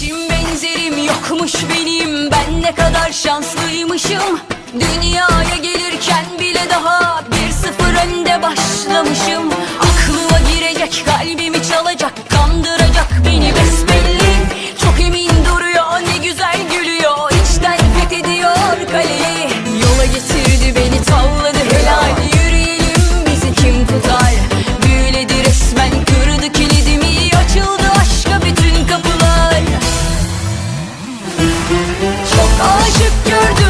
Eşim benzerim yokmuş benim? Ben ne kadar şanslıymışım. Dünyaya gelirken bile daha Bir sıfır önde başlamışım. Aklıma girecek kalbimi çalacak Kandıracak beni besbelli. Çok emin duruyor ne güzel gülüyor. İçten fethediyor kaleyi. Yola git Aşık gördüm.